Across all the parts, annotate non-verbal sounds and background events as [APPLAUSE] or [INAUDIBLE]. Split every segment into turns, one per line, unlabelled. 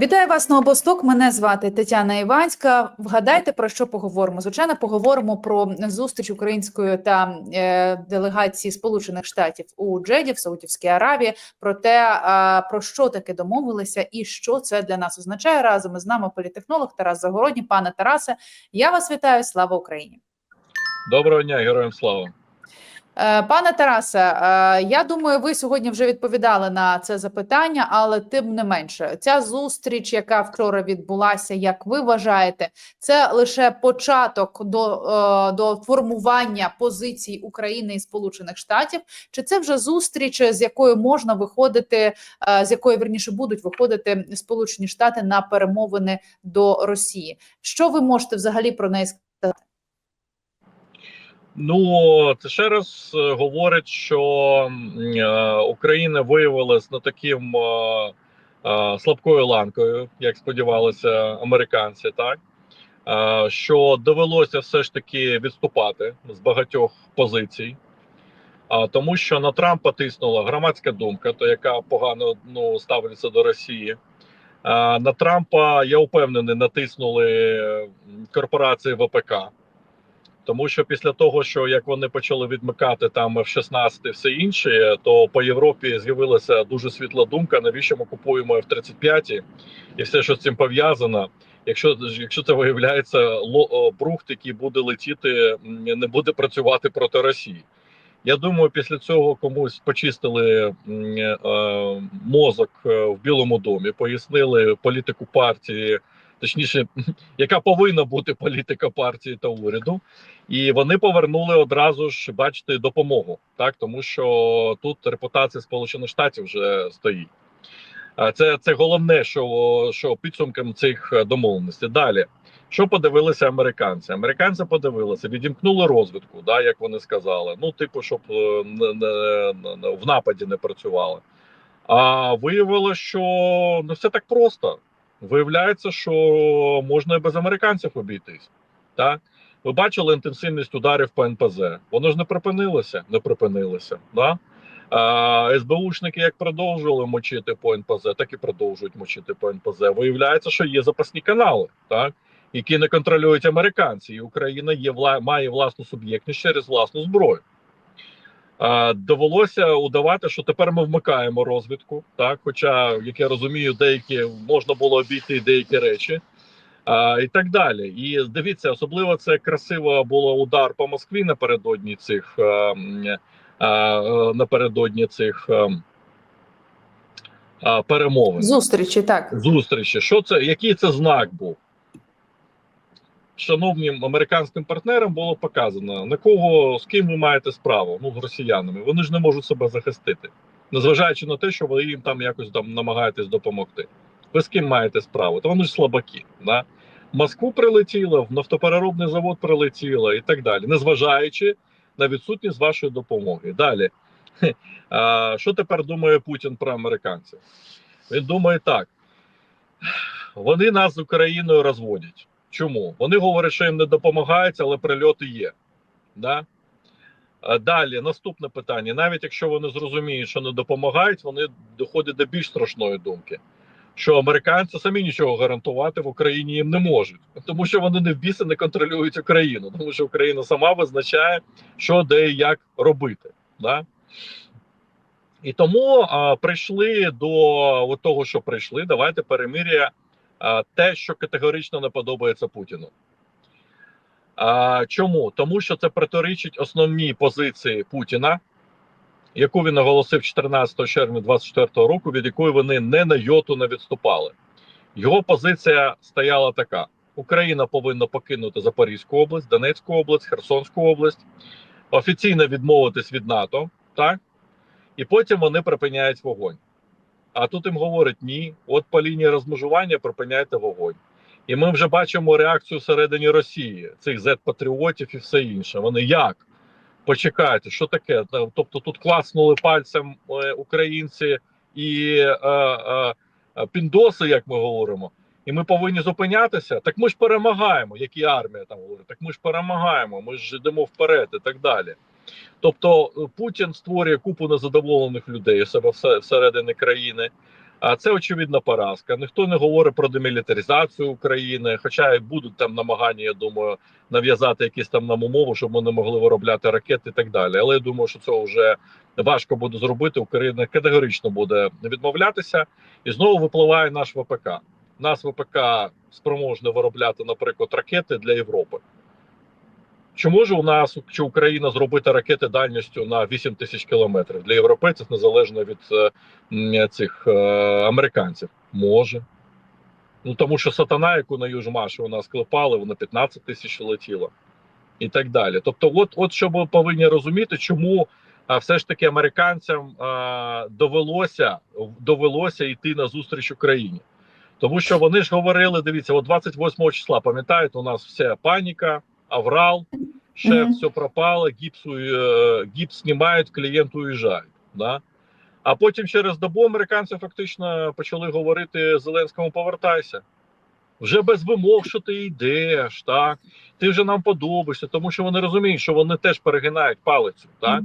Вітаю вас на обосток. Мене звати Тетяна Іванська. Вгадайте про що поговоримо? Звичайно, поговоримо про зустріч української та е, делегації Сполучених Штатів у Джеді в Саудівській Аравії. Про те, е, про що таки домовилися, і що це для нас означає. Разом із нами політехнолог Тарас Загородній. Пане Тарасе, я вас вітаю. Слава Україні!
Доброго дня, героям слава.
Е, Пане Тарасе, е, я думаю, ви сьогодні вже відповідали на це запитання, але тим не менше, ця зустріч, яка вчора відбулася, як ви вважаєте, це лише початок до, е, до формування позицій України і Сполучених Штатів, чи це вже зустріч, з якою можна виходити, з якої верніше будуть виходити Сполучені Штати на перемовини до Росії? Що ви можете взагалі про неї сказати?
Ну це ще раз е, говорить, що е, Україна виявилась не таким е, слабкою ланкою, як сподівалися американці, так що довелося все ж таки відступати з багатьох позицій. А тому, що на Трампа тиснула громадська думка, то яка погано ну ставиться до Росії. А на Трампа я впевнений, натиснули корпорації ВПК. Тому що після того, що як вони почали відмикати там F-16 і все інше, то по Європі з'явилася дуже світла думка, навіщо ми купуємо F-35 і все, що з цим пов'язано. Якщо якщо це виявляється брухт, який буде летіти, не буде працювати проти Росії. Я думаю, після цього комусь почистили е, мозок е, в Білому домі, пояснили політику партії, точніше, [LAUGHS] яка повинна бути політика партії та уряду. І вони повернули одразу ж, бачите, допомогу, так тому що тут репутація Сполучених Штатів вже стоїть. Це це головне, що що підсумком цих домовленостей. Далі, що подивилися американці? Американці подивилися, відімкнули розвідку, да, як вони сказали. Ну, типу, щоб е, не, не, в нападі не працювали. А виявилося, що не все так просто. Виявляється, що можна і без американців обійтись. Так? Ви бачили інтенсивність ударів по НПЗ. Воно ж не припинилося, не припинилося. Да? А, СБУшники як продовжували мочити по НПЗ, так і продовжують мочити по НПЗ. Виявляється, що є запасні канали, так? які не контролюють американці, і Україна є має власну суб'єктність через власну зброю. А, довелося удавати, що тепер ми вмикаємо розвідку. Так, хоча, як я розумію, деякі можна було обійти деякі речі. А, і так далі. І дивіться, особливо це красиво було удар по Москві напередодні цих е, м, е, е, напередодні цих е, е, перемовин
Зустрічі так.
зустрічі. Що це? Який це знак був? Шановним американським партнерам було показано, на кого з ким ви маєте справу? Ну з росіянами. Вони ж не можуть себе захистити, незважаючи на те, що ви їм там якось там намагаєтесь допомогти. Ви з ким маєте справу? То вони ж слабаки. Да? В Москву прилетіло, в нафтопереробний завод прилетіло і так далі, незважаючи на відсутність вашої допомоги. Далі, а, що тепер думає Путін про американців? Він думає так: вони нас з Україною розводять. Чому? Вони говорять, що їм не допомагають, але прильоти є. Да? Далі наступне питання: навіть якщо вони зрозуміють, що не допомагають, вони доходять до більш страшної думки що американці самі нічого гарантувати в Україні їм не можуть, тому що вони не в біси не контролюють Україну, тому що Україна сама визначає, що де і як робити. Да? І тому а, прийшли до того, що прийшли. Давайте перемир'я те, що категорично не подобається Путіну. Чому? Тому що це протирічить основній позиції Путіна, яку він оголосив 14 червня 2024 року, від якої вони не на йоту не відступали. Його позиція стояла така: Україна повинна покинути Запорізьку область, Донецьку область, Херсонську область, офіційно відмовитись від НАТО, так і потім вони припиняють вогонь. А тут їм говорять: ні, от по лінії розмежування припиняйте вогонь. І ми вже бачимо реакцію всередині Росії, цих Z-патріотів і все інше. Вони як? Почекайте, що таке? Тобто тут класнули пальцем е, українці і е, е, піндоси, як ми говоримо, і ми повинні зупинятися. Так ми ж перемагаємо, як і армія там говорить. Так ми ж перемагаємо, ми ж йдемо вперед і так далі. Тобто е, Путін створює купу незадоволених людей у себе всередині країни. А це очевидна поразка. Ніхто не говорить про демілітаризацію України, хоча і будуть там намагання, я думаю, нав'язати якісь там нам умови, щоб вони могли виробляти ракети і так далі. Але я думаю, що цього вже важко буде зробити. Україна категорично буде відмовлятися, і знову випливає наш ВПК. Нас ВПК спроможне виробляти, наприклад, ракети для Європи. Чи може у нас чи Україна зробити ракети дальністю на 8 тисяч кілометрів для європейців незалежно від е, цих е, американців? Може. Ну тому що сатана, яку на Южмаші у нас клепали, вона 15 тисяч летіла і так далі. Тобто, от, от що ми повинні розуміти, чому а, все ж таки американцям а, довелося довелося йти на зустріч Україні. Тому що вони ж говорили: дивіться, от 28 числа, пам'ятаєте, у нас вся паніка, аврал, шеф,
mm-hmm.
все пропало, гіпсу, е, гіпс знімають, клієнт уїжджає. Да? А потім через добу американці фактично почали говорити Зеленському: повертайся. Вже без вимог, що ти йдеш, так ти вже нам подобаєшся, тому що вони розуміють, що вони теж перегинають палицю. Так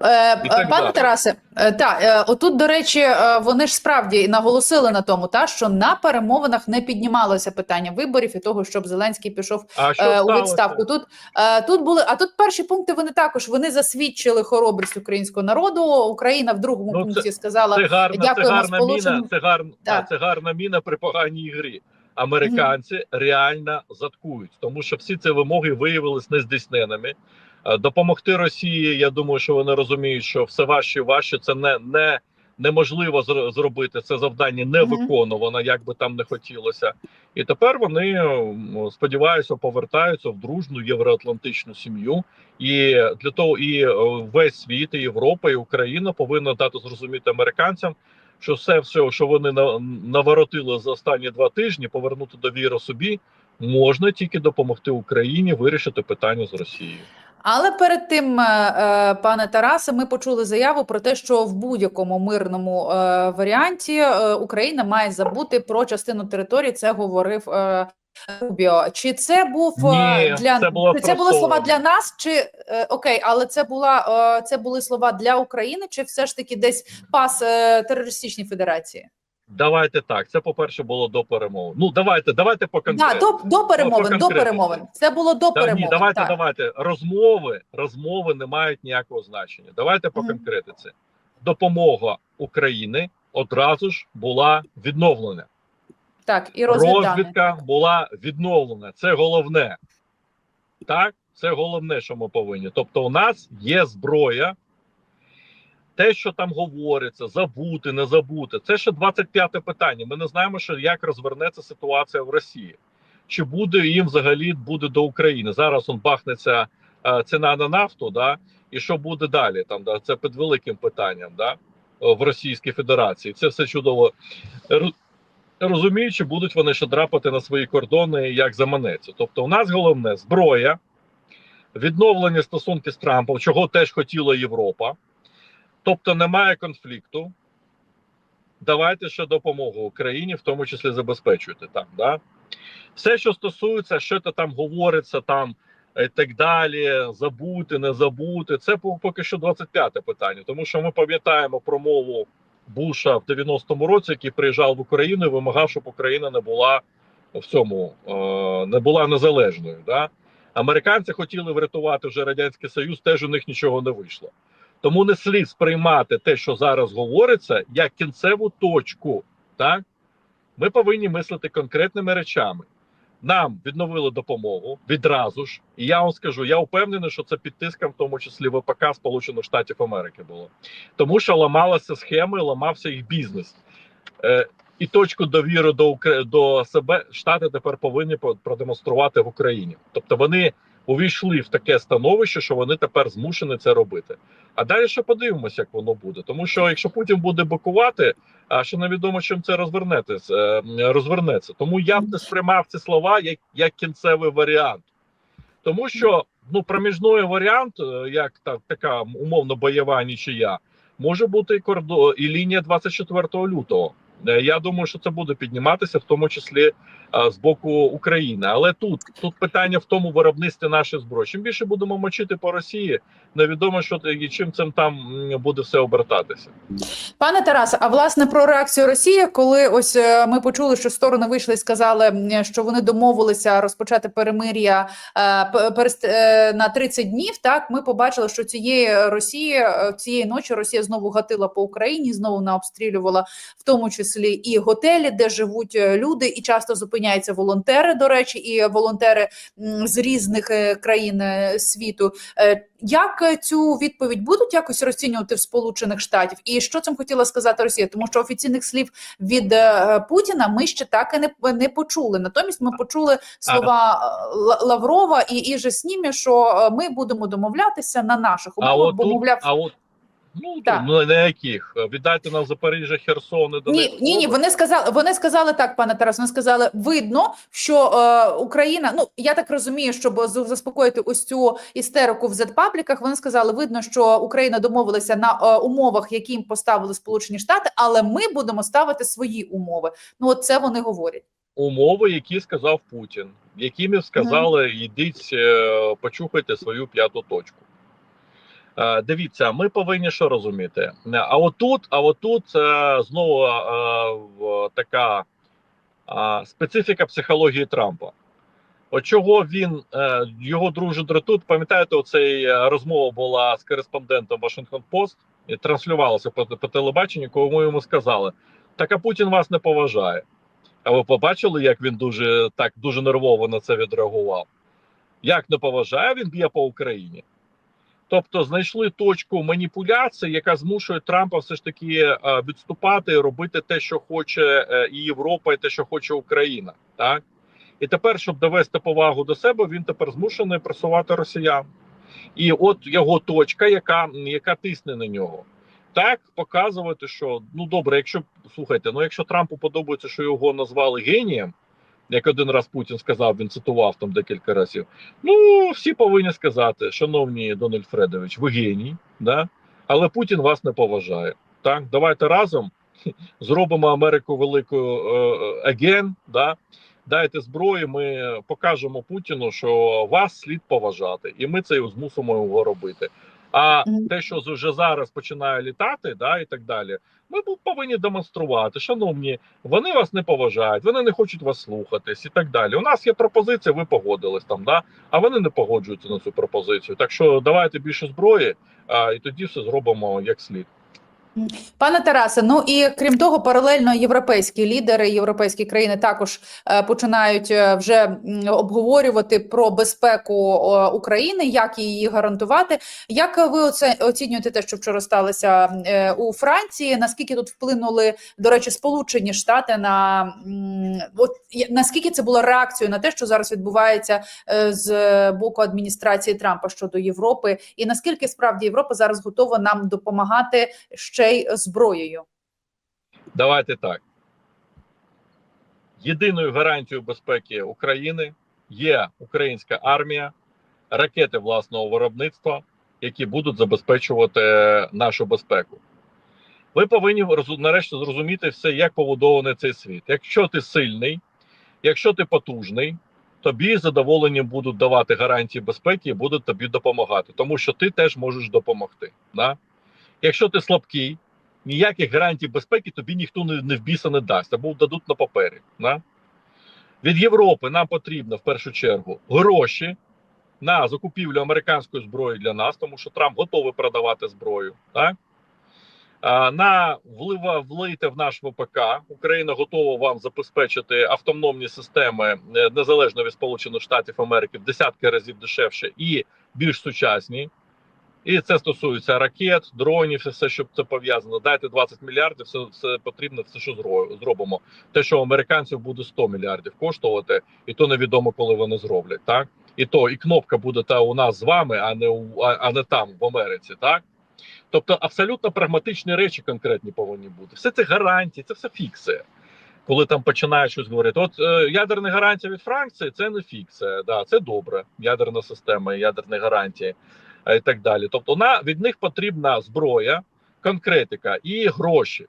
Е,
так
е, пане
далі.
Тарасе, е, та отут, до речі, вони ж справді наголосили на тому, та що на перемовинах не піднімалося питання виборів і того, щоб Зеленський пішов е, у відставку. Тут е, тут були, а тут перші пункти вони також вони засвідчили хоробрість українського народу. Україна в другому
Ну, це-
пункті сказала
Це гарна, це гарна міна. Це гарна, це гарна міна при поганій грі. Американці реально заткують, тому що всі ці вимоги виявилися нездійсненими. Е, Допомогти Росії. Я думаю, що вони розуміють, що все важче і важче. Це не, не неможливо зробити. Це завдання не виконувано, як би там не хотілося. І тепер вони сподіваюся повертаються в дружну євроатлантичну сім'ю. І для того і е, весь світ, і Європа, і Україна повинна дати зрозуміти американцям, що все, все, що вони на- наворотили за останні два тижні, повернути довіру собі, можна тільки допомогти Україні вирішити питання з Росією.
Але перед тим, е, е, пане Тарасе, ми почули заяву про те, що в будь-якому мирному е, варіанті Україна має забути про частину території. Це говорив Рубіо. Чи це був е,
Ні,
для
це було
чи це були слова для нас? Чи е, окей, але це була е, це були слова для України, чи все ж таки десь пас терористичній федерації?
Давайте так. Це по перше було до перемовин. Ну давайте, давайте по
Да, до, до перемовин, до перемовин. Це було до
Та,
перемовин.
ні, давайте,
так.
давайте. Розмови, розмови не мають ніякого значення. Давайте по конкретиці. Допомога України одразу ж була відновлена.
Так, і.
Розвідка була відновлена. Це головне. Так, це головне, що ми повинні. Тобто, у нас є зброя. Те, що там говориться, забути, не забути, це ще 25-те питання. Ми не знаємо, що як розвернеться ситуація в Росії. Чи буде їм взагалі буде до України? Зараз он бахнеться е, ціна на нафту, да, і що буде далі? Там да, це під великим питанням, да, в Російській Федерації. Це все чудово розуміючи, будуть вони ще драпати на свої кордони, як заманеться. Тобто, у нас головне зброя, відновлення стосунків з Трампом, чого теж хотіла Європа. Тобто немає конфлікту. Давайте ще допомогу Україні, в тому числі забезпечуйте там. Да? Все, що стосується, що то там говориться, там і так далі, забути, не забути, це поки що 25-те питання. Тому що ми пам'ятаємо промову Буша в 90-му році, який приїжджав в Україну і вимагав, щоб Україна не була в цьому е, не була незалежною. Да? Американці хотіли врятувати вже радянський союз, теж у них нічого не вийшло. Тому не слід сприймати те, що зараз говориться, як кінцеву точку. Так ми повинні мислити конкретними речами. Нам відновили допомогу відразу ж, і я вам скажу, я впевнений, що це під тиском, в тому числі ВПК Сполучених Штатів Америки було, тому що ламалася схема, ламався їх бізнес. Е, і точку довіри до до себе штати тепер повинні по- продемонструвати в Україні. Тобто вони увійшли в таке становище, що вони тепер змушені це робити. А далі ще подивимося, як воно буде. Тому що якщо Путін буде бикувати, а ще невідомо, чим це розвернеться. е, розвернеться. Тому я б не сприймав ці слова як, як кінцевий варіант. Тому що ну проміжний варіант, е, як так, така умовно бойова нічия, може бути і кордон і лінія 24 лютого. Е, Я думаю, що це буде підніматися, в тому числі з боку України. Але тут тут питання в тому виробництві нашої зброї. Чим більше будемо мочити по Росії, невідомо, що і чим цим там буде все обертатися.
Пане Тарасе, а власне про реакцію Росії, коли ось е, ми почули, що сторони вийшли і сказали, що вони домовилися розпочати перемир'я е, е, на 30 днів. Так ми побачили, що цієї Росії цієї ночі Росія знову гатила по Україні, знову наобстрілювала в тому числі і готелі, де живуть люди, і часто зупиняються волонтери. До речі, і волонтери з різних е, країн е, світу. Е, Як цю відповідь будуть якось розцінювати в Сполучених Штатів? І що цим хотіла сказати Росія? Тому що офіційних слів від Путіна ми ще так і не, не почули. Натомість ми почули слова Ла- Лаврова і Іже Снімі, що ми будемо домовлятися на наших умовах, бо мовляв.
а от ну,
Так.
ну на яких віддайте нам Запоріжжя, Херсон і Донецьк.
Ні, ні, ні, вони сказали, вони сказали так, пане Тарас. Вони сказали, видно, що е, Україна. Ну я так розумію, щоб заспокоїти ось цю істерику в зетпабліках. Вони сказали, видно, що Україна домовилася на е, умовах, які їм поставили Сполучені Штати, але ми будемо ставити свої умови. Ну, от це вони говорять.
умови, які сказав Путін, якими сказали, йдіть, е, почухайте свою п'яту точку. Е, Дивіться, ми повинні що розуміти. Е, А отут, а отут е, знову така специфіка психології Трампа. От чого він його дружить тут. Пам'ятаєте, оцей розмова була з кореспондентом Washington Post і транслювалася по, по телебаченню, коли ми йому сказали: так а Путін вас не поважає. А ви побачили, як він дуже так дуже нервово на це відреагував? Як не поважає, він б'є по Україні. Тобто знайшли точку маніпуляції, яка змушує Трампа все ж таки е, відступати і робити те, що хоче е, і Європа, і те, що хоче Україна. Так і тепер, щоб довести повагу до себе, він тепер змушений просувати росіян. І от його точка, яка, яка тисне на нього. Так показувати, що ну добре, якщо слухайте, ну якщо Трампу подобається, що його назвали генієм, як один раз Путін сказав, він цитував там декілька разів. Ну всі повинні сказати, шановні Дональд Фредович, ви геній, да? але Путін вас не поважає. Так, давайте разом [LAUGHS] зробимо Америку великою е, аген. Да? Дайте зброю, ми покажемо Путіну, що вас слід поважати, і ми це змусимо його робити. А те, що вже зараз починає літати, да, і так далі, ми повинні демонструвати, шановні, вони вас не поважають, вони не хочуть вас слухатись і так далі. У нас є пропозиція, ви погодились там, да, а вони не погоджуються на цю пропозицію. Так що давайте більше зброї, а, і тоді все зробимо як слід.
Пане Тарасе, ну і крім того, паралельно європейські лідери, європейські країни також е, починають е, вже обговорювати про безпеку України, як її гарантувати. Як ви оце оцінюєте те, що вчора сталося е, у Франції? Наскільки тут вплинули до речі, Сполучені Штати на от наскільки це була реакцією на те, що зараз відбувається з боку адміністрації Трампа щодо Європи, і наскільки справді Європа зараз готова нам допомагати ще й зброєю?
Давайте так. Єдиною гарантією безпеки України є українська армія, ракети власного виробництва, які будуть забезпечувати нашу безпеку. Ви повинні нарешті зрозуміти все, як побудований цей світ. Якщо ти сильний, якщо ти потужний, тобі з задоволенням будуть давати гарантії безпеки і будуть тобі допомагати, тому що ти теж можеш допомогти. Да? Якщо ти слабкий, ніяких гарантій безпеки тобі ніхто не, не в біса не дасть або дадуть на папері. Да? Від Європи нам потрібно в першу чергу гроші на закупівлю американської зброї для нас, тому що Трамп готовий продавати зброю. Так? На влива влийте в наш ВПК. Україна готова вам забезпечити автономні системи е, незалежно від Сполучених Штатів Америки в десятки разів дешевше і більш сучасні. І це стосується ракет, дронів, все, що це пов'язано. Дайте 20 мільярдів, все, все потрібно, все, що зро- зробимо. Те, що американців буде 100 мільярдів коштувати, і то невідомо, коли вони зроблять. Так і то і кнопка буде та у нас з вами, а не у а, а не там в Америці. Так тобто абсолютно прагматичні речі конкретні повинні бути. Все це гарантії, це все фікси. Коли там починають щось говорити, от е, ядерна гарантія від Франції це не фікція. Да, це добре. Ядерна система, ядерні гарантії і так далі. Тобто, на від них потрібна зброя, конкретика і гроші.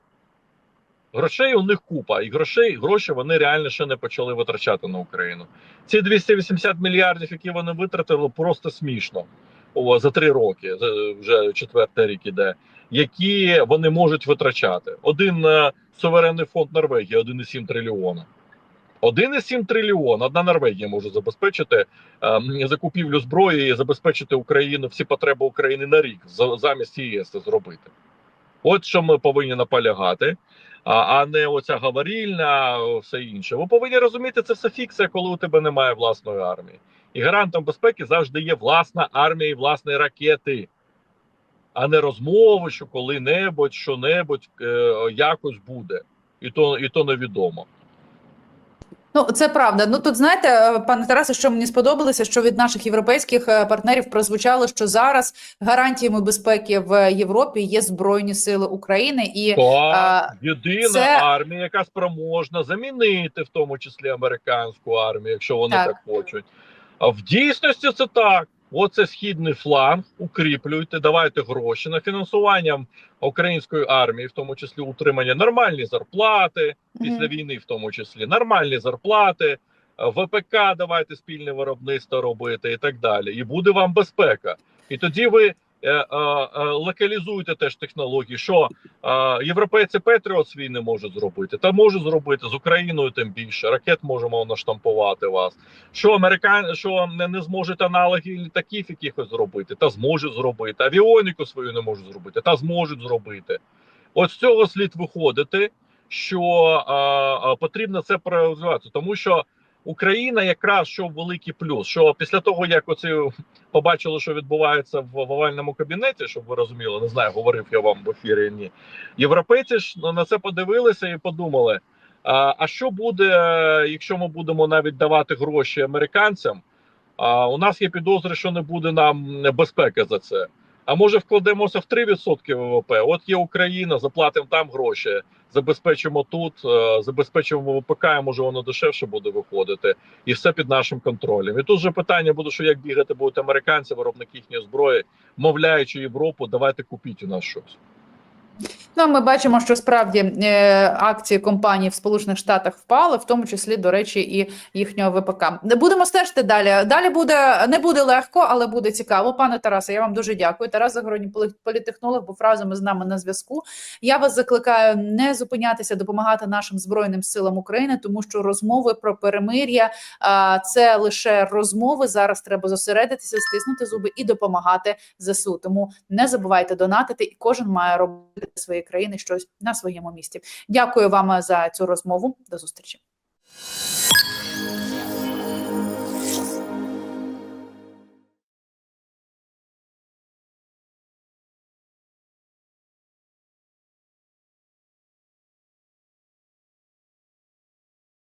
Грошей у них купа, і грошей гроші вони реально ще не почали витрачати на Україну. Ці 280 мільярдів, які вони витратили, просто смішно О, за три роки. Вже четвертий рік іде, які вони можуть витрачати. Один е, суверенний фонд Норвегії 1,7 трильйона. 1,7 трильйона. Одна Норвегія може забезпечити е, закупівлю зброї і забезпечити Україну всі потреби України на рік за- замість ЄС зробити. От що ми повинні наполягати, а, а не оця говорільна, все інше. Ви повинні розуміти, це все фікція, коли у тебе немає власної армії. І гарантом безпеки завжди є власна армія і власні ракети, а не розмови, що коли-небудь, що-небудь е, якось буде. І то, і то невідомо.
Ну, це правда. Ну тут знаєте, е, пане Тарасе, що мені сподобалося, що від наших європейських е, партнерів прозвучало, що зараз гарантіями безпеки в Європі є збройні сили України і
Так,
а,
єдина
це-
армія, яка спроможна замінити в тому числі американську армію, якщо вони
Так.
так, хочуть. А в дійсності це так. Оце східний фланг, укріплюйте, давайте гроші на фінансування української армії, в тому числі утримання нормальні зарплати після війни, в тому числі нормальні зарплати, е, ВПК давайте спільне виробництво робити і так далі. І буде вам безпека. І тоді ви е, е, е, локалізуєте теж технології, що європейці Петріот свій не можуть зробити, та можуть зробити з Україною, тим більше ракет можемо наштампувати вас. Що американ, що не, не зможуть аналоги літаків якихось зробити, та зможуть зробити. Авіоніку свою не можуть зробити, та зможуть зробити. От з цього слід виходити, що а, а, потрібно це проаналізувати, тому що Україна якраз що великий плюс, що після того як оці побачили, що відбувається в, овальному кабінеті, щоб ви розуміли, не знаю, говорив я вам в ефірі. Ні, європейці ж на це подивилися і подумали: а, а що буде, якщо ми будемо навіть давати гроші американцям? А у нас є підозри, що не буде нам безпеки за це. А може вкладемося в 3% ВВП? От є Україна, заплатимо там гроші, забезпечимо тут, е, забезпечимо ВПК, може воно дешевше буде виходити, і все під нашим контролем. І тут же питання буде, що як бігати будуть американці, виробники їхньої зброї, мовляючи Європу, давайте купіть у нас щось.
Ну, ми бачимо, що справді е, акції компаній в Сполучених Штатах впали, в тому числі, до речі, і їхнього ВПК. Будемо стежити далі. Далі буде не буде легко, але буде цікаво. Пане Тарасе, я вам дуже дякую. Тарас Загородній полі- політтехнолог був разом із нами на зв'язку. Я вас закликаю не зупинятися, допомагати нашим збройним силам України, тому що розмови про перемир'я а, це лише розмови. Зараз треба зосередитися, стиснути зуби і допомагати ЗСУ. Тому не забувайте донатити, і кожен має робити для своєї країни щось на своєму місці. Дякую вам за цю розмову. До зустрічі.